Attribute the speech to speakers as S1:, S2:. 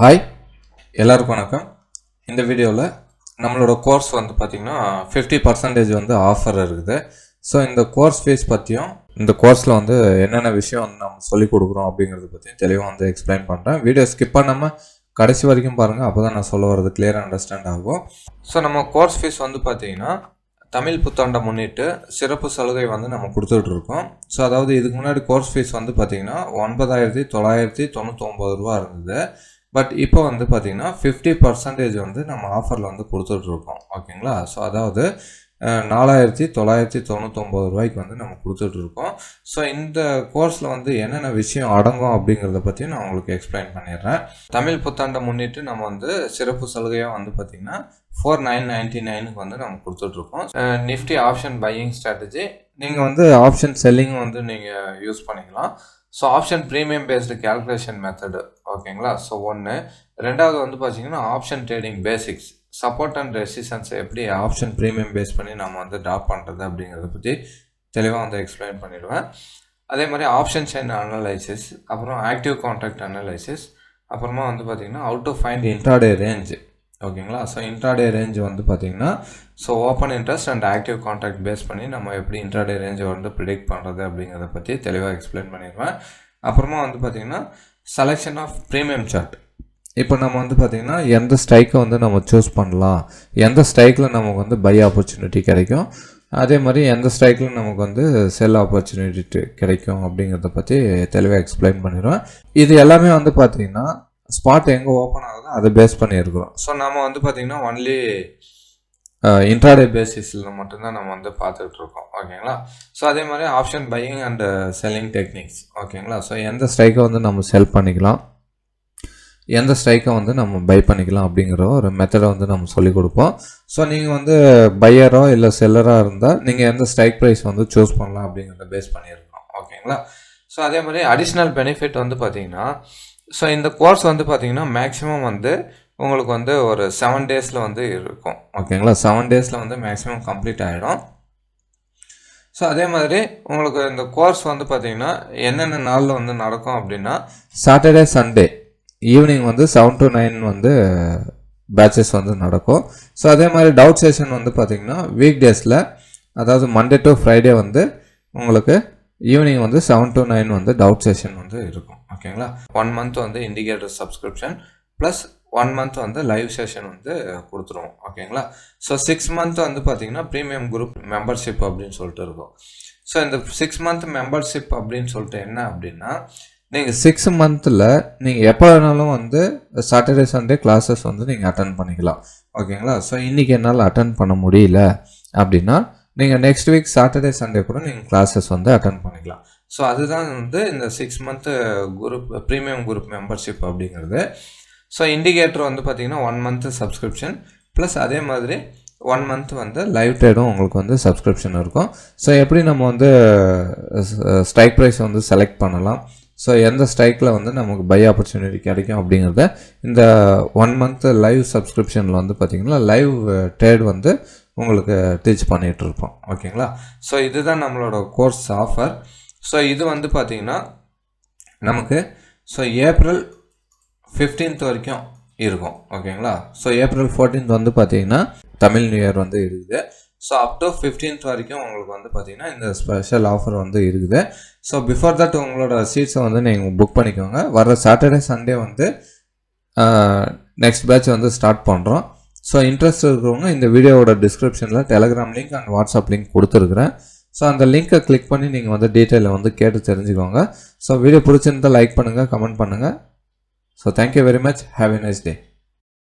S1: Hi எல்லாருக்கும் வணக்கம். இந்த வீடியோவில் நம்மளோட கோர்ஸ் வந்து பார்த்திங்கன்னா ஃபிஃப்டி பர்சன்டேஜ் வந்து ஆஃபர் இருக்குது. ஸோ இந்த கோர்ஸ் ஃபீஸ் பற்றியும் இந்த கோர்ஸில் வந்து என்னென்ன விஷயம் வந்து நம்ம சொல்லிக் கொடுக்குறோம் அப்படிங்கிறத பற்றியும் தெளிவாக வந்து எக்ஸ்பிளைன் பண்ணுறேன் வீடியோ ஸ்கிப் பண்ணாமல் கடைசி வரைக்கும் பாருங்கள் அப்போ தான் நான் சொல்ல வர்றது கிளியராக அண்டர்ஸ்டாண்ட் ஆகும். ஸோ நம்ம கோர்ஸ் ஃபீஸ் வந்து பார்த்திங்கன்னா தமிழ் புத்தாண்டை முன்னிட்டு சிறப்பு சலுகை வந்து நம்ம கொடுத்துட்டு இருக்கோம். ஸோ அதாவது இதுக்கு முன்னாடி கோர்ஸ் ஃபீஸ் வந்து பார்த்திங்கன்னா ஒன்பதாயிரத்தி தொள்ளாயிரத்தி தொண்ணூத்தொம்பது ரூபா இருந்தது. பட் இப்போ வந்து பார்த்திங்கன்னா ஃபிஃப்டி பர்சன்டேஜ் வந்து நம்ம ஆஃபரில் வந்து கொடுத்துட்ருக்கோம் ஓகேங்களா? ஸோ அதாவது நாலாயிரத்தி தொள்ளாயிரத்தி தொண்ணூத்தொம்பது ரூபாய்க்கு வந்து நம்ம கொடுத்துட்ருக்கோம் ஸோ இந்த கோர்ஸில் வந்து என்னென்ன விஷயம் அடங்கும் அப்படிங்கிறத பற்றி நான் உங்களுக்கு எக்ஸ்பிளைன் பண்ணிடுறேன். தமிழ் புத்தாண்டை முன்னிட்டு நம்ம வந்து சிறப்பு சலுகையாக வந்து பார்த்திங்கன்னா ஃபோர் நைன் நைன்ட்டி நைனுக்கு வந்து நம்ம கொடுத்துட்ருக்கோம் நிஃப்டி ஆப்ஷன் பையிங் ஸ்ட்ராட்டஜி நீங்கள் வந்து ஆப்ஷன் செல்லிங் வந்து நீங்கள் யூஸ் பண்ணிக்கலாம். So option premium based calculation method ஓகேங்களா ஸோ ஒன்று ரெண்டாவது வந்து பார்த்தீங்கன்னா option trading basics support and ரெசிஸ்டன்ஸை எப்படி ஆப்ஷன் ப்ரீமியம் பேஸ் பண்ணி நம்ம வந்து ட்ராப் பண்ணுறது அப்படிங்கிறத பற்றி தெளிவாக வந்து எக்ஸ்பிளைன் பண்ணிடுவேன். அதே மாதிரி ஆப்ஷன் செயின் அனலைசிஸ் அப்புறம் ஆக்டிவ் கான்ட்ராக்ட் அனலைசிஸ் அப்புறமா வந்து பார்த்திங்கன்னா out to find intraday range ஓகேங்களா? ஸோ இன்ட்ராடே ரேஞ்ச் வந்து பார்த்திங்கன்னா so open interest and active contact base பண்ணி நம்ம எப்படி இன்ட்ராடே ரேஞ்சை வந்து ப்ரிடிக்ட் பண்ணுறது அப்படிங்கிறத பற்றி தெளிவாக எக்ஸ்பிளைன் பண்ணிடுவேன். அப்புறமா வந்து பார்த்திங்கன்னா செலெக்ஷன் ஆஃப் ப்ரீமியம் சார்ட் இப்போ நம்ம வந்து பார்த்திங்கன்னா எந்த ஸ்ட்ரைக்கை வந்து நம்ம சூஸ் பண்ணலாம்? எந்த ஸ்ட்ரைக்கில் நமக்கு வந்து பை ஆப்பர்ச்சுனிட்டி கிடைக்கும்? அதே மாதிரி எந்த ஸ்ட்ரைக்கில் நமக்கு வந்து செல் ஆப்பர்ச்சுனிட்டி கிடைக்கும் அப்படிங்கிறத பற்றி தெளிவாக எக்ஸ்பிளைன் பண்ணிடுவேன். இது எல்லாமே வந்து பார்த்திங்கன்னா ஸ்பாட் எங்கே ஓப்பன் ஆகுதோ அதை பேஸ் பண்ணியிருக்கிறோம். ஸோ நம்ம வந்து பார்த்திங்கன்னா ஒன்லி இன்ட்ராடே பேசிஸில் மட்டும்தான் நம்ம வந்து பார்த்துட்டு இருக்கோம் ஓகேங்களா? ஸோ அதே மாதிரி option buying and selling techniques ஓகேங்களா? ஸோ எந்த ஸ்ட்ரைக்கை வந்து நம்ம செல் பண்ணிக்கலாம்? எந்த ஸ்ட்ரைக்கை வந்து நம்ம பை பண்ணிக்கலாம் அப்படிங்கிற ஒரு மெத்தடை வந்து நம்ம சொல்லிக் கொடுப்போம். ஸோ நீங்கள் வந்து பையரோ இல்லை செல்லராக இருந்தால் நீங்கள் எந்த ஸ்ட்ரைக் ப்ரைஸ் வந்து சூஸ் பண்ணலாம் அப்படிங்கிறத பேஸ் பண்ணியிருக்கோம் ஓகேங்களா? ஸோ அதே மாதிரி அடிஷ்னல் பெனிஃபிட் வந்து பார்த்தீங்கன்னா ஸோ இந்த கோர்ஸ் வந்து பார்த்தீங்கன்னா மேக்ஸிமம் வந்து உங்களுக்கு வந்து ஒரு செவன் டேஸில் வந்து இருக்கும். ஓகேங்களா செவன் டேஸில் வந்து மேக்ஸிமம் கம்ப்ளீட் ஆகிடும் ஸோ அதே மாதிரி உங்களுக்கு இந்த கோர்ஸ் வந்து பார்த்தீங்கன்னா என்னென்ன நாளில் வந்து நடக்கும் அப்படின்னா சாட்டர்டே சண்டே ஈவினிங் வந்து செவன் டு நைன் வந்து பேட்சஸ் வந்து நடக்கும். ஸோ அதே மாதிரி டவுட் செஷன் வந்து பார்த்தீங்கன்னா வீக் டேஸில் அதாவது மண்டே டு ஃப்ரைடே வந்து உங்களுக்கு ஈவினிங் வந்து செவன் டு நைன் வந்து டவுட் செஷன் வந்து இருக்கும். ஓகேங்களா? ஒன் மந்த் வந்து indicator subscription plus one month வந்து லைவ் செஷன் வந்து கொடுத்துருவோம். ஓகேங்களா? ஸோ சிக்ஸ் மந்த் வந்து பார்த்தீங்கன்னா ப்ரீமியம் குரூப் மெம்பர்ஷிப் அப்படின்னு சொல்லிட்டு இருக்கும். ஸோ இந்த சிக்ஸ் மந்த் மெம்பர்ஷிப் அப்படின்னு சொல்லிட்டு என்ன அப்படின்னா நீங்கள் சிக்ஸ் மந்தில் நீங்கள் எப்போ வேணாலும் வந்து சாட்டர்டே சண்டே கிளாஸஸ் வந்து நீங்கள் அட்டன் பண்ணிக்கலாம். ஓகேங்களா? ஸோ இன்றைக்கி என்னால் அட்டன் பண்ண முடியல அப்படின்னா நீங்கள் நெக்ஸ்ட் வீக் சாட்டர்டே சண்டே கூட நீங்கள் கிளாஸஸ் வந்து அட்டன் பண்ணிக்கலாம். ஸோ அதுதான் வந்து இந்த six month group premium group membership அப்படிங்கிறது. ஸோ இண்டிகேட்டர் வந்து பார்த்திங்கன்னா ஒன் மந்த்து சப்ஸ்கிரிப்ஷன் ப்ளஸ் அதே மாதிரி ஒன் மந்த் வந்து லைவ் ட்ரேடும் உங்களுக்கு வந்து சப்ஸ்கிரிப்ஷன் இருக்கும். ஸோ எப்படி நம்ம வந்து ஸ்ட்ரைக் ப்ரைஸ் வந்து செலக்ட் பண்ணலாம்? ஸோ எந்த ஸ்ட்ரைக்கில் வந்து நமக்கு பை ஆப்பர்ச்சுனிட்டி கிடைக்கும் அப்படிங்கிறத இந்த ஒன் மந்த் லைவ் சப்ஸ்கிரிப்ஷனில் வந்து பார்த்திங்கன்னா லைவ் ட்ரேட் வந்து உங்களுக்கு டீச் பண்ணிகிட்ருப்போம் ஓகேங்களா ஸோ இதுதான் நம்மளோட கோர்ஸ் ஆஃபர் ஸோ இது வந்து பார்த்திங்கன்னா நமக்கு ஸோ ஏப்ரல் ஃபிஃப்டீன்த் வரைக்கும் இருக்கும். ஓகேங்களா ஸோ ஏப்ரல் ஃபோர்டீன்த் வந்து பார்த்தீங்கன்னா தமிழ் நியூ இயர் வந்து இருக்குது. ஸோ அப் டு ஃபிஃப்டீன்த் வரைக்கும் உங்களுக்கு வந்து பார்த்தீங்கன்னா இந்த ஸ்பெஷல் ஆஃபர் வந்து இருக்குது. ஸோ பிஃபோர் தட் உங்களோட சீட்ஸை வந்து நீங்கள் புக் பண்ணிக்கோங்க. வர சாட்டர்டே சண்டே வந்து நெக்ஸ்ட் பேட்ச் வந்து ஸ்டார்ட் பண்ணுறோம் ஸோ இன்ட்ரெஸ்ட் இருக்கிறவங்க இந்த வீடியோவோட டிஸ்கிரிப்ஷனில் Telegram link and WhatsApp link கொடுத்துருக்குறேன். ஸோ அந்த லிங்க்கை கிளிக் பண்ணி நீங்கள் வந்து டீட்டெயிலை வந்து கேட்டு தெரிஞ்சுக்கோங்க. ஸோ வீடியோ பிடிச்சிருந்தா லைக் பண்ணுங்கள் கமெண்ட் பண்ணுங்கள் so thank you very much have a nice day